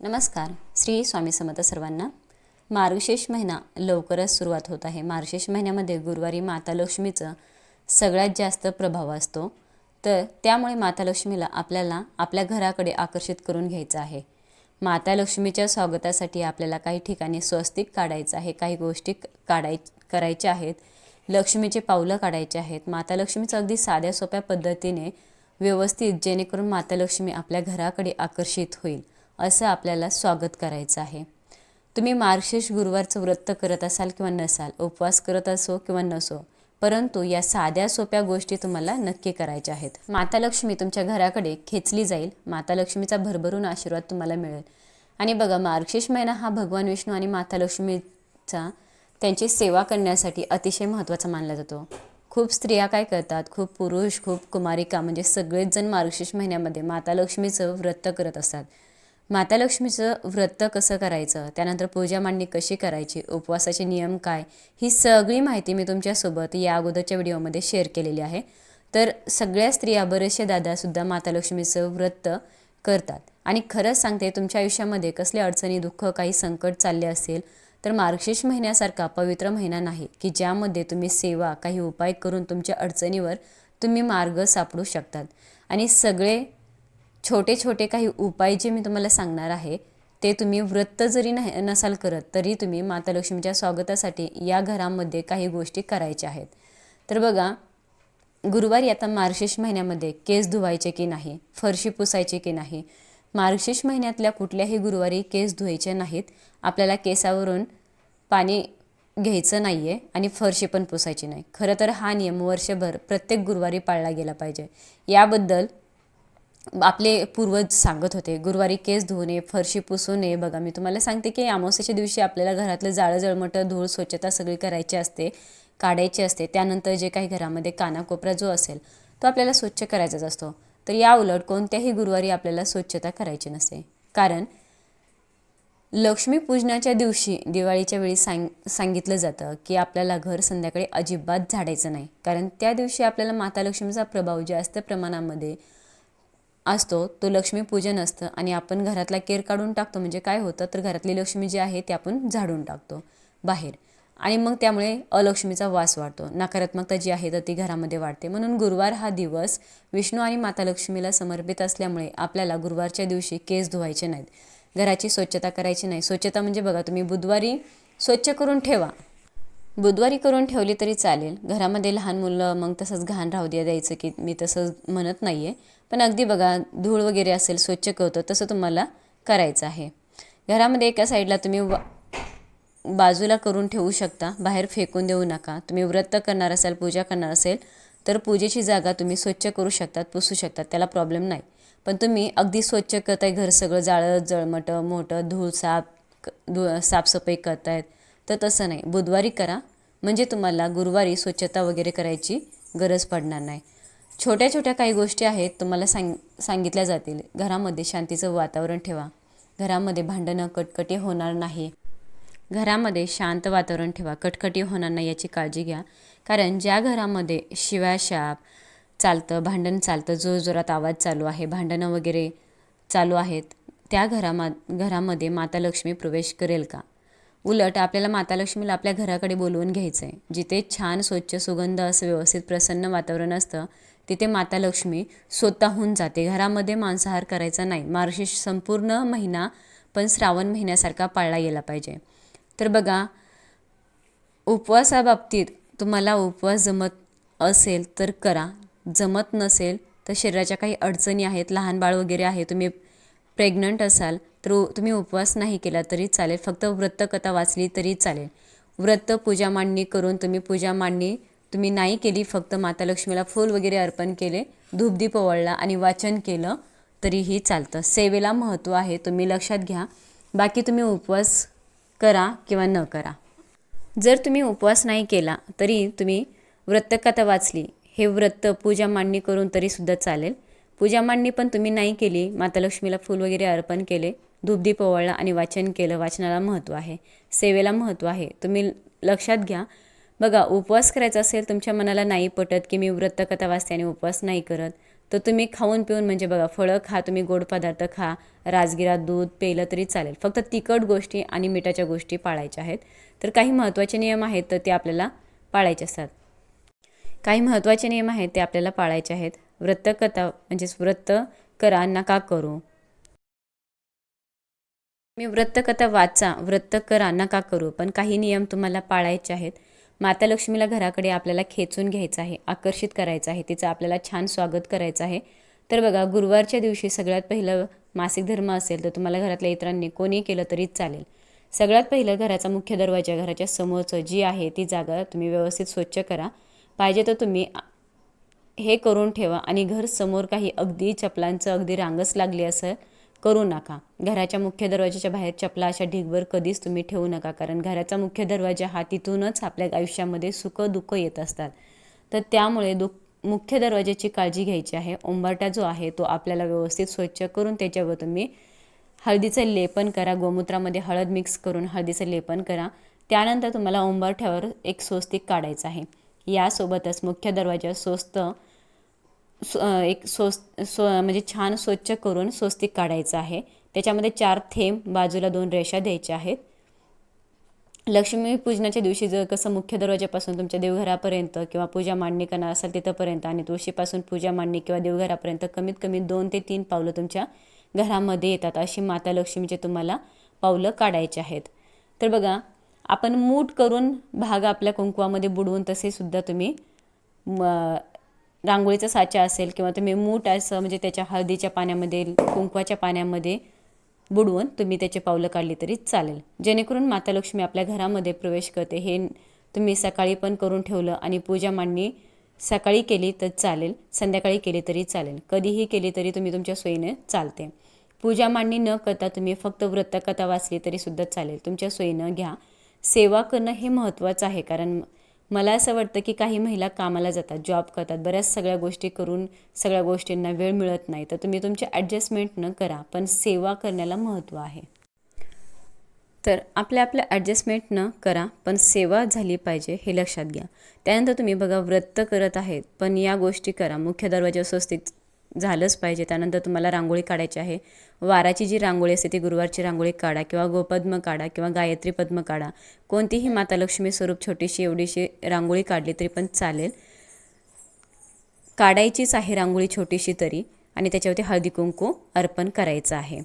नमस्कार. श्री स्वामी समर्थ सर्वांना मार्गशीर्ष महिना लवकरच सुरुवात होत आहे. मार्गशीर्ष महिन्यामध्ये गुरुवारी माता लक्ष्मीचं सगळ्यात जास्त प्रभाव असतो. तर त्यामुळे माता लक्ष्मीला आपल्याला आपल्या घराकडे आकर्षित करून घ्यायचं आहे. माता लक्ष्मीच्या स्वागतासाठी आपल्याला काही ठिकाणी स्वस्तिक काढायचं आहे. काही गोष्टी काढाय करायच्या आहेत. लक्ष्मीचे पावलं काढायचे आहेत. माता लक्ष्मीचं अगदी साध्या सोप्या पद्धतीने व्यवस्थित जेणेकरून माता लक्ष्मी आपल्या घराकडे आकर्षित होईल. असं आपल्याला स्वागत करायचं आहे. तुम्ही मार्गशीर्ष गुरुवारचं व्रत करत असाल किंवा नसाल उपवास करत असो किंवा नसो परंतु या साध्या सोप्या गोष्टी तुम्हाला नक्की करायच्या आहेत. माता लक्ष्मी तुमच्या घराकडे खेचली जाईल माता लक्ष्मीचा भरभरून आशीर्वाद तुम्हाला मिळेल. आणि बघा मार्गशीर्ष महिना हा भगवान विष्णू आणि माता लक्ष्मीचा त्यांची सेवा करण्यासाठी अतिशय महत्त्वाचा मानला जातो. खूप स्त्रिया काय करतात? खूप पुरुष खूप कुमारिका म्हणजे सगळेच जण मार्गशीर्ष महिन्यामध्ये माता लक्ष्मीचं व्रत करत असतात. माता लक्ष्मीचं व्रत कसं करायचं? त्यानंतर पूजा मांडणी कशी करायची? उपवासाचे नियम काय? ही सगळी माहिती मी तुमच्यासोबत या अगोदरच्या व्हिडिओमध्ये शेअर केलेली आहे. तर सगळ्या स्त्रिया बरेचसे दादासुद्धा माता लक्ष्मीचं व्रत करतात. आणि खरंच सांगते तुमच्या आयुष्यामध्ये कसले अडचणी दुःख काही संकट चालले असेल तर मार्गशीर्ष महिन्यासारखा पवित्र महिना नाही की ज्यामध्ये तुम्ही सेवा काही उपाय करून तुमच्या अडचणीवर तुम्ही मार्ग सापडू शकतात. आणि सगळे छोटे छोटे काही उपाय जे मी तुम्हाला सांगणार आहे ते तुम्ही व्रत जरी नाही नसाल करत तरी तुम्ही माता लक्ष्मीच्या स्वागतासाठी या घरामध्ये काही गोष्टी करायच्या आहेत. तर बघा गुरुवारी आता मार्गशीर्ष महिन्यामध्ये केस धुवायचे की नाही फरशी पुसायचे की नाही मार्गशीर्ष महिन्यातल्या कुठल्याही गुरुवारी केस धुवायचे नाहीत आपल्याला केसावरून पाणी घ्यायचं नाही आहे आणि फरशी पण पुसायची नाही. खरं तर हा नियम वर्षभर प्रत्येक गुरुवारी पाळला गेला पाहिजे. याबद्दल आपले पूर्वज सांगत होते गुरुवारी केस धुवू फरशी पुसू नये बघा मी तुम्हाला सांगते की अमावस्याच्या दिवशी आपल्याला घरातलं जाळं जळमटं धूळ स्वच्छता सगळी करायची असते काढायची असते त्यानंतर जे काही घरामध्ये कानाकोपरा जो असेल तो आपल्याला स्वच्छ करायचाच असतो. तर या उलट कोणत्याही गुरुवारी आपल्याला स्वच्छता करायची नसते. कारण लक्ष्मीपूजनाच्या दिवशी दिवाळीच्या वेळी सांग सांगितलं जातं की आपल्याला घर संध्याकाळी अजिबात झाडायचं नाही. कारण त्या दिवशी आपल्याला माता लक्ष्मीचा प्रभाव जास्त प्रमाणामध्ये असतो तो लक्ष्मीपूजन असतं आणि आपण घरातला केर काढून टाकतो. म्हणजे काय होतं? तर घरातली लक्ष्मी जी आहे ती आपण झाडून टाकतो बाहेर. आणि मग त्यामुळे अलक्ष्मीचा वास वाढतो. नकारात्मकता जी आहे तर ती घरामध्ये वाढते. म्हणून गुरुवार हा दिवस विष्णू आणि माता लक्ष्मीला समर्पित असल्यामुळे आपल्याला गुरुवारच्या दिवशी केस धुवायचे नाहीत. घराची स्वच्छता करायची नाही. स्वच्छता म्हणजे बघा तुम्ही बुधवारी स्वच्छ करून ठेवा. बुधवारी करून ठेवली तरी चालेल. घरामध्ये लहान मुलं मग तसंच घाण राहू द्या द्यायचं की मी तसं म्हणत नाही आहे पण अगदी बघा धूळ वगैरे असेल स्वच्छ करतो तसं तुम्हाला करायचं आहे. घरामध्ये एका साईडला तुम्ही बाजूला करून ठेवू शकता बाहेर फेकून देऊ नका. तुम्ही व्रत करणार असाल पूजा करणार असेल तर पूजेची जागा तुम्ही स्वच्छ करू शकतात पुसू शकतात त्याला प्रॉब्लेम नाही. पण तुम्ही अगदी स्वच्छ करताय घर सगळं जाळं जळमटं मोठं धूळ साफ धू साफसफाई करतायत तर तसं नाही. बुधवारी करा म्हणजे तुम्हाला गुरुवारी स्वच्छता वगैरे करायची गरज पडणार नाही. छोट्या छोट्या काही गोष्टी आहेत तुम्हाला सांग सांगितल्या जातील. घरामध्ये शांतीचं वातावरण ठेवा. घरामध्ये भांडणं कटकटी होणार नाही. घरामध्ये शांत वातावरण ठेवा. कटकटी होणार नाही याची काळजी घ्या. कारण ज्या घरामध्ये शिवाशाप चालतं भांडण चालतं जोरजोरात आवाज चालू आहे भांडणं वगैरे चालू आहेत त्या घरामा घरामध्ये माता लक्ष्मी प्रवेश करेल का? उलट आपल्याला माता लक्ष्मीला आपल्या घराकडे बोलवून घ्यायचं आहे जिथे छान स्वच्छ सुगंध असं व्यवस्थित प्रसन्न वातावरण असतं तिथे माता लक्ष्मी स्वतःहून जाते. घरामध्ये मांसाहार करायचा नाही. मार्गशीर्ष संपूर्ण महिना पण श्रावण महिन्यासारखा पाळला गेला पाहिजे. तर बघा उपवासाबाबतीत तुम्हाला उपवास जमत असेल तर करा. जमत नसेल तर शरीराच्या काही अडचणी आहेत लहान बाळ वगैरे आहे तुम्ही प्रेग्नंट असाल तर तुम्ही उपवास नाही केला तरी चालेल. फक्त व्रतकथा वाचली तरी चालेल. व्रत पूजा मांडणी करून तुम्ही पूजा मांडणी तुम्ही नाही केली फक्त माता लक्ष्मीला फूल वगैरे अर्पण केले धूपदीप ओवळला आणि वाचन केलं तरीही चालतं. सेवेला महत्त्व आहे तुम्ही लक्षात घ्या. बाकी तुम्ही उपवास करा किंवा न करा. जर तुम्ही उपवास नाही केला तरी तुम्ही व्रतकथा वाचली. हे व्रत पूजा मांडणी करून तरीसुद्धा चालेल. पूजा मांडणी पण तुम्ही नाही केली माता लक्ष्मीला फूल वगैरे अर्पण केले धूपदीप ओवळला आणि वाचन केलं वाचनाला महत्त्व आहे. सेवेला महत्त्व आहे. तुम्ही लक्षात घ्या. बघा उपवास करायचा असेल तुमच्या मनाला नाही पटत की मी व्रतकथा वाचते आणि उपवास नाही करत तर तुम्ही खाऊन पिऊन म्हणजे बघा फळं खा तुम्ही गोड पदार्थ खा राजगिरा दूध पेलं तरी चालेल. फक्त तिखट गोष्टी आणि मिठाच्या गोष्टी पाळायच्या आहेत. तर काही महत्त्वाचे नियम आहेत तर ते आपल्याला पाळायचे असतात. काही महत्त्वाचे नियम आहेत ते आपल्याला पाळायचे आहेत. व्रतकथा म्हणजेच व्रत करा नका करू. मी व्रतकथा वाचा व्रत करा नका करू पण काही नियम तुम्हाला पाळायचे आहेत. माता लक्ष्मीला घराकडे आपल्याला खेचून घ्यायचं आहे आकर्षित करायचं आहे तिचं आपल्याला छान स्वागत करायचं आहे. तर बघा गुरुवारच्या दिवशी सगळ्यात पहिलं मासिक धर्म असेल तर तुम्हाला घरातल्या इतरांनी कोणी केलं तरी चालेल. सगळ्यात पहिलं घराचा मुख्य दरवाजा घराच्या समोरचं जी आहे ती जागा तुम्ही व्यवस्थित स्वच्छ करा. पाहिजे तर तुम्ही हे करून ठेवा आणि घर समोर काही अगदी चपलांचं अगदी रांगच लागली असं करू नका. घराच्या मुख्य दरवाजाच्या बाहेर चपला अशा ढिगभर कधीच तुम्ही ठेवू नका कारण घराचा मुख्य दरवाजा हा तिथूनच आपल्या आयुष्यामध्ये सुख दुःख येत असतात. तर त्यामुळे दुःख मुख्य दरवाजाची काळजी घ्यायची आहे. उंबरटा जो आहे तो आपल्याला व्यवस्थित स्वच्छ करून त्याच्यावर तुम्ही हळदीचं लेपन करा. गोमूत्रामध्ये हळद मिक्स करून हळदीचं लेपन करा. त्यानंतर तुम्हाला उंबरठ्यावर एक स्वस्तिक काढायचं आहे. यासोबतच मुख्य दरवाजा स्वस्त एक स्वस् स्व म्हणजे छान स्वच्छ करून स्वस्तिक काढायचं आहे. त्याच्यामध्ये चार थेंब बाजूला दोन रेषा द्यायच्या आहेत. लक्ष्मी पूजनाच्या दिवशी जर कसं मुख्य दरवाजापासून तुमच्या देवघरापर्यंत किंवा पूजा मांडणी करणार असाल तिथंपर्यंत आणि तुळशीपासून पूजा मांडणी किंवा देवघरापर्यंत कमीत कमी दोन ते तीन पावलं तुमच्या घरामध्ये येतात अशी माता लक्ष्मीचे तुम्हाला पावलं काढायचे आहेत. तर बघा आपण मूठ करून भाग आपल्या कुंकुवामध्ये बुडवून तसेसुद्धा तुम्ही रांगोळीचा साचा असेल किंवा तुम्ही मूठ असं म्हणजे त्याच्या हळदीच्या पाण्यामध्ये कुंकवाच्या पाण्यामध्ये बुडवून तुम्ही त्याचे पावलं काढली तरी चालेल. जेणेकरून माता लक्ष्मी आपल्या घरामध्ये प्रवेश करते. हे तुम्ही सकाळी पण करून ठेवलं आणि पूजा मांडणी सकाळी केली तर चालेल संध्याकाळी केली तरी चालेल. कधीही केली तरी तुम्ही तुमच्या सोयीने चालते. पूजा मांडणी न करता तुम्ही फक्त व्रतकथा वाचली तरीसुद्धा चालेल. तुमच्या सोयीनं घ्या. सेवा करणं हे महत्त्वाचं आहे कारण मला असं वाटतं की काही महिला कामाला जातात जॉब करतात बऱ्याच सगळ्या गोष्टी करून सगळ्या गोष्टींना वेळ मिळत नाही. तर तुम्ही तुमचे ॲडजस्टमेंट न करा पण सेवा करण्याला महत्त्व आहे. तर आपल्या आपल्या ॲडजस्टमेंट न करा पण सेवा झाली पाहिजे हे लक्षात घ्या. त्यानंतर तुम्ही बघा व्रत करत आहेत पण या गोष्टी करा. मुख्य दरवाजा स्वस्तिक झालंच पाहिजे. त्यानंतर तुम्हाला रांगोळी काढायची आहे. वाराची जी रांगोळी असते ती गुरुवारची रांगोळी काढा किंवा गोपद्म काढा किंवा गायत्री पद्म काढा. कोणतीही माता लक्ष्मी स्वरूप छोटीशी एवढीशी रांगोळी काढली तरी पण चालेल. काढायचीच आहे रांगोळी छोटीशी तरी आणि त्याच्यावरती हळदी कुंकू अर्पण करायचं आहे.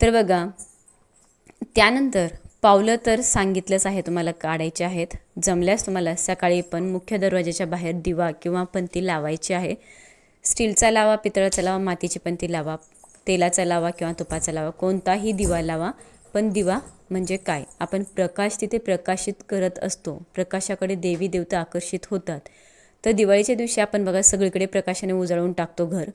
तर बघा त्यानंतर पावलं तर सांगितलंच आहे तुम्हाला काढायचे आहेत. जमल्यास तुम्हाला सकाळी पण मुख्य दरवाजाच्या बाहेर दिवा किंवा पंती लावायची आहे. स्टीलचा लावा पितळाचा लावा मातीची पंती लावा तेलाचा लावा किंवा तुपाचा लावा कोणताही दिवा लावा. पण दिवा म्हणजे काय? आपण प्रकाश तिथे प्रकाशित करत असतो. प्रकाशाकडे देवी देवता आकर्षित होतात. तर दिवाळीच्या दिवशी आपण बघा सगळीकडे प्रकाशाने उजळून टाकतो घर.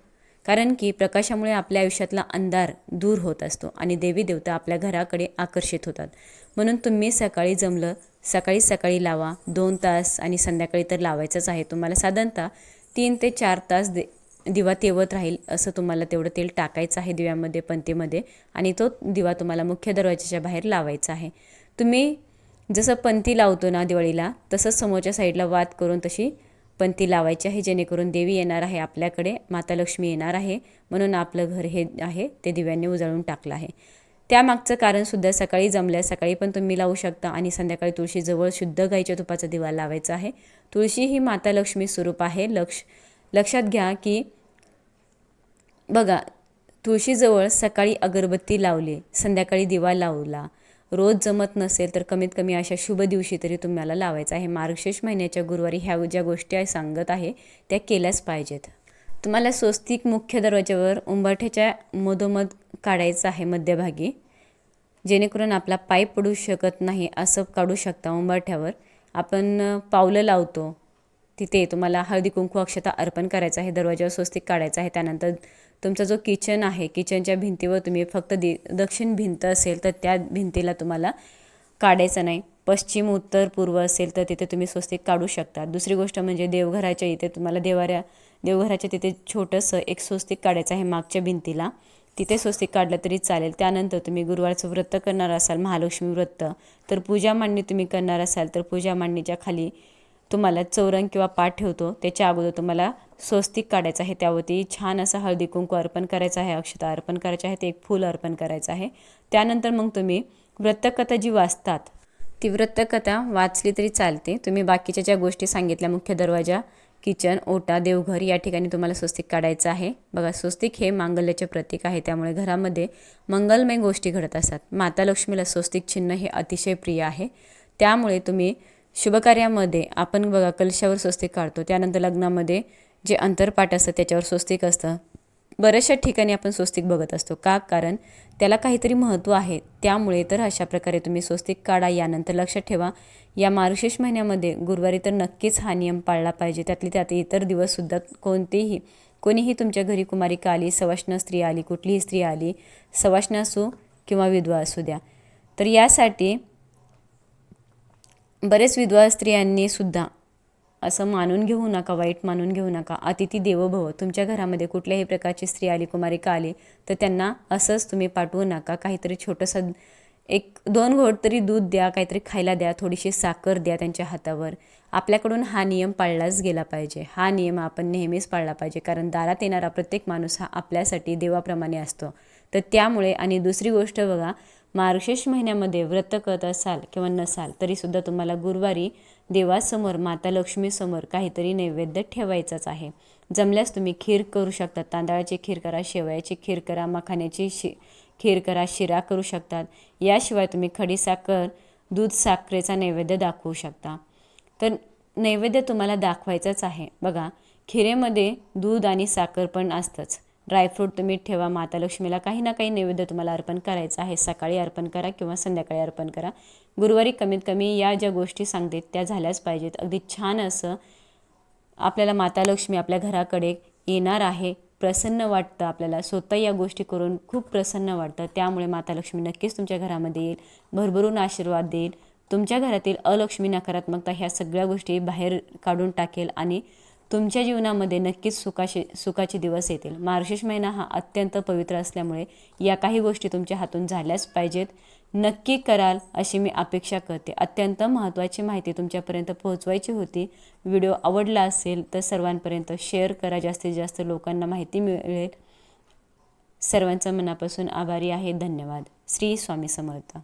कारण की प्रकाशामुळे आपल्या आयुष्यातला अंधार दूर होत असतो आणि देवी देवता आपल्या घराकडे आकर्षित होतात. म्हणून तुम्ही सकाळी जमलं सकाळी सकाळी लावा. दोन तास आणि संध्याकाळी तर लावायचंच आहे तुम्हाला. साधारणतः तीन ते चार तास दे दिवा तेवत राहील असं तुम्हाला तेवढं तेल टाकायचं आहे दिव्यामध्ये पंतीमध्ये आणि तो दिवा तुम्हाला मुख्य दरवाजाच्या बाहेर लावायचा आहे. तुम्ही जसं पंती लावतो ना दिवाळीला तसंच समोरच्या साईडला वाद करून तशी पंती लावायची आहे जेणेकरून देवी येणार आहे आपल्याकडे माता लक्ष्मी येणार आहे म्हणून आपलं घर हे आहे ते दिव्यांनी उजळून टाकलं आहे. त्यामागचं कारणसुद्धा सकाळी जमल्यास सकाळी पण तुम्ही लावू शकता आणि संध्याकाळी तुळशीजवळ शुद्ध गाईच्या तुपाचा दिवा लावायचा आहे. तुळशी ही माता लक्ष्मी स्वरूप आहे. लक्ष लक्षात घ्या की बघा तुळशीजवळ सकाळी अगरबत्ती लावली संध्याकाळी दिवा लावला. रोज जमत नसेल तर कमीत कमी अशा शुभ दिवशी तरी तुम्हाला लावायचं आहे. मार्गशीर्ष महिन्याच्या गुरुवारी ह्या ज्या गोष्टी सांगत आहे त्या केल्याच पाहिजेत. तुम्हाला स्वस्तिक मुख्य दरवाज्यावर उंबरठ्याच्या मधोमध काढायचं आहे मध्यभागी. जेणेकरून आपला पाय पडू शकत नाही असं काढू शकता उंबरठ्यावर. आपण पावलं लावतो. तिथे तुम्हाला हळदी कुंकू अक्षता अर्पण करायचं आहे दरवाजावर स्वस्तिक काढायचं आहे. त्यानंतर तुमचा जो किचन आहे किचनच्या भिंतीवर तुम्ही फक्त दि दक्षिण भिंत असेल तर त्या भिंतीला तुम्हाला काढायचं नाही. पश्चिम उत्तर पूर्व असेल तर तिथे तुम्ही स्वस्तिक काढू शकता. दुसरी गोष्ट म्हणजे देवघराच्या इथे तुम्हाला देवाऱ्या देवघराच्या तिथे छोटंसं एक स्वस्तिक काढायचं आहे मागच्या भिंतीला. तिथे स्वस्तिक काढलं तरी चालेल. त्यानंतर तुम्ही गुरुवारचं व्रत करणार असाल महालक्ष्मी व्रत तर पूजा मांडणी तुम्ही करणार असाल तर पूजा मांडणीच्या खाली तुम्हाला चौरंग किंवा पाठ ठेवतो. त्याच्या अगोदर तुम्हाला स्वस्तिक काढायचं आहे. त्यावरती छान असं हळदी कुंकू अर्पण करायचं आहे. अक्षता अर्पण करायचं आहे. ते एक फूल अर्पण करायचं आहे. त्यानंतर मग तुम्ही व्रतकथा जी वाचतात ती व्रतकथा वाचली तरी चालते. तुम्ही बाकीच्या ज्या गोष्टी सांगितल्या मुख्य दरवाजा किचन ओटा देवघर या ठिकाणी तुम्हाला स्वस्तिक काढायचं आहे. बघा स्वस्तिक हे मांगल्याचे प्रतीक आहे. त्यामुळे घरामध्ये मंगलमय गोष्टी घडत असतात. माता लक्ष्मीला स्वस्तिक चिन्ह हे अतिशय प्रिय आहे. त्यामुळे तुम्ही शुभकार्यामध्ये आपण बघा कलशावर स्वस्तिक काढतो. त्यानंतर लग्नामध्ये जे अंतरपाठ असतं त्याच्यावर स्वस्तिक असतं. बऱ्याचशा ठिकाणी आपण स्वस्तिक बघत असतो. का? कारण त्याला काहीतरी महत्त्व आहे. त्यामुळे तर अशा प्रकारे तुम्ही स्वस्तिक काढा. यानंतर लक्षात ठेवा या मार्गशीर्ष महिन्यामध्ये गुरुवारी तर नक्कीच हा नियम पाळला पाहिजे. त्यातली त्यात इतर दिवससुद्धा कोणतेही कोणीही तुमच्या घरी कुमारिका आली सवाष्ण स्त्री आली कुठलीही स्त्री आली सवाष्ण असू किंवा विधवा असू द्या. तर यासाठी बरेच विधवा स्त्रियांनी सुद्धा असं मानून घेऊ नका वाईट मानून घेऊ नका. अतिथी देवोभव. तुमच्या घरामध्ये कुठल्याही प्रकारची स्त्री आली कुमारिका आली तर त्यांना असंच तुम्ही पाठवू नका. काहीतरी छोटंसं एक दोन घोट तरी दूध द्या काहीतरी खायला द्या थोडीशी साखर द्या त्यांच्या हातावर. आपल्याकडून हा नियम पाळलाच गेला पाहिजे. हा नियम आपण नेहमीच पाळला पाहिजे कारण दारात येणारा प्रत्येक माणूस हा आपल्यासाठी देवाप्रमाणे असतो. तर त्यामुळे आणि दुसरी गोष्ट बघा मार्गशीर्ष महिन्यामध्ये व्रत करत असाल किंवा नसाल तरीसुद्धा तुम्हाला गुरुवारी देवासमोर माता लक्ष्मीसमोर काहीतरी नैवेद्य ठेवायचाच आहे. जमल्यास तुम्ही खीर करू शकता. तांदळाची खीर करा शेवयाची खीर करा मखाण्याची शि खीर करा शिरा करू शकतात याशिवाय तुम्ही खडीसाखर दूध साखरेचा नैवेद्य दाखवू शकता. तर नैवेद्य तुम्हाला दाखवायचंच आहे. बघा खिरेमध्ये दूध आणि साखर पण असतंच. ड्रायफ्रूट तुम्ही ठेवा माता लक्ष्मीला काही ना काही नैवेद्य तुम्हाला अर्पण करायचं आहे. सकाळी अर्पण करा किंवा संध्याकाळी अर्पण करा. गुरुवारी कमीत कमी या ज्या गोष्टी सांगते त्या झाल्याच पाहिजेत. अगदी छान असं आपल्याला माता लक्ष्मी आपल्या घराकडे येणार आहे. प्रसन्न वाटतं आपल्याला. स्वतः या गोष्टी करून खूप प्रसन्न वाटतं. त्यामुळे माता लक्ष्मी नक्कीच तुमच्या घरामध्ये येईल. भरभरून आशीर्वाद देईल. तुमच्या घरातील अलक्ष्मी नकारात्मकता ह्या सगळ्या गोष्टी बाहेर काढून टाकेल आणि तुमच्या जीवनामध्ये नक्कीच सुखाशी सुखाचे दिवस येतील. मार्गशीर्ष महिना हा अत्यंत पवित्र असल्यामुळे या काही गोष्टी तुमच्या हातून झाल्याच पाहिजेत. नक्की कराल अशी मी अपेक्षा करते. अत्यंत महत्त्वाची माहिती तुमच्यापर्यंत पोहोचवायची होती. व्हिडिओ आवडला असेल तर सर्वांपर्यंत शेअर करा. जास्तीत जास्त लोकांना माहिती मिळेल. सर्वांचं मनापासून आभारी आहे. धन्यवाद. श्री स्वामी समर्थ.